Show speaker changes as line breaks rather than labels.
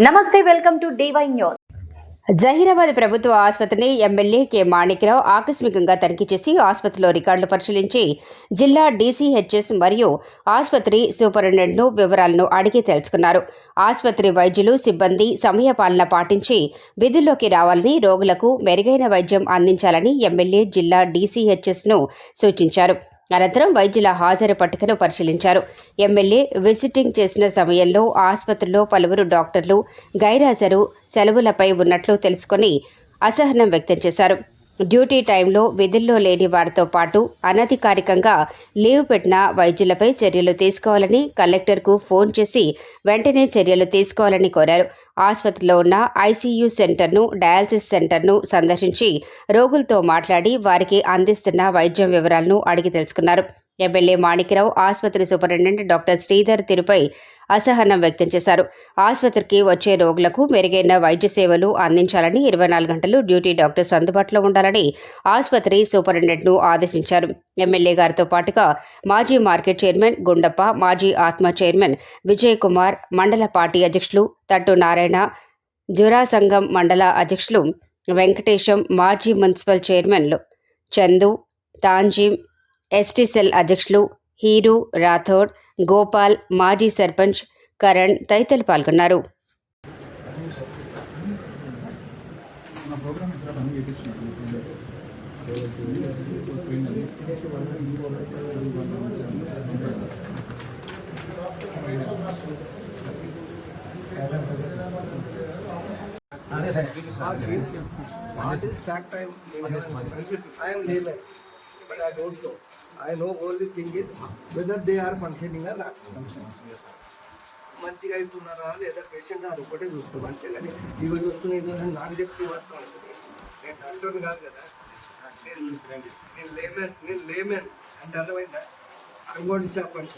నమస్తే welcome to DY news.
Zaheerabad ప్రభుత్వ ఆసుపత్రిని ఎమ్మెల్యే కె. మాణిక్రావు ఆకస్మికంగా తనిఖీ చేసి ఆసుపత్రిలో రికార్డులు పరిశీలించి జిల్లా డీసీహెచ్ఎస్ మరియు ఆసుపత్రి సూపరింటెండెంట్ను వివరాలను అడిగి తెలుసుకున్నారు. ఆసుపత్రి వైద్యులు సిబ్బంది సమయపాలన పాటించి విధుల్లోకి రావాలని రోగులకు మెరుగైన వైద్యం అందించాలని ఎమ్మెల్యే జిల్లా డీసీహెచ్ఎస్ను సూచించారు. అనంతరం వైద్యుల హాజరు పట్టికను పరిశీలించారు. ఎమ్మెల్యే విజిటింగ్ చేసిన సమయంలో ఆసుపత్రిలో పలువురు డాక్టర్లు గైరాజరు సెలవులపై ఉన్నట్లు తెలుసుకొని అసహనం వ్యక్తం చేశారు. డ్యూటీ టైంలో విధుల్లో లేని వారితో పాటు అనధికారికంగా లీవ్ పెట్టిన వైద్యులపై చర్యలు తీసుకోవాలని కలెక్టర్కు ఫోన్ చేసి వెంటనే చర్యలు తీసుకోవాలని కోరారు. ఆసుపత్రిలో ఉన్న ఐసీయూ సెంటర్ను డయాలసిస్ సెంటర్ను సందర్శించి రోగులతో మాట్లాడి వారికి అందిస్తున్న వైద్యం వివరాలను అడిగి తెలుసుకున్నారు. ఎమ్మెల్యే మాణిక్యరావు ఆసుపత్రి సూపరింటెండెంట్ డాక్టర్ శ్రీధర్ తిరుపై అసహనం వ్యక్తం చేశారు. ఆసుపత్రికి వచ్చే రోగులకు మెరుగైన వైద్య సేవలు అందించాలని ఇరవై నాలుగు గంటలు డ్యూటీ డాక్టర్స్ అందుబాటులో ఉండాలని ఆసుపత్రి సూపరింటెండెంట్ను ఆదేశించారు. ఎమ్మెల్యే గారితో పాటుగా మాజీ మార్కెట్ చైర్మన్ గుండప్ప మాజీ ఆత్మ చైర్మన్ విజయ్ కుమార్ మండల పార్టీ అధ్యక్షులు తట్టు నారాయణ జురా సంఘం మండల అధ్యక్షులు వెంకటేశం మాజీ మున్సిపల్ చైర్మన్లు చందు తాంజీం ఎస్టీ సెల్ అధ్యక్షులు హీరు రాథోడ్ గోపాల్ మాజీ సర్పంచ్ కరణ్ తదితరులు పాల్గొన్నారు
అదే సార్ ఇక్కడ అన్ని చేపించినట్టు
What is fact I am I am layman, I know only thing is whether they are functioning are they మంచిగా అవుతున్నారా లేదా పేషెంట్ అది ఒకటే చూస్తాం అంతేగాని ఇవి చూస్తున్నా ఇది నాకు చెప్తే మాత్రం అవుతుంది నేను డాక్టర్ని కాదు కదా. నేను లేమెన్ నేను లేమెన్ అంటే అర్థమైందా? అంగోటి చెప్పండి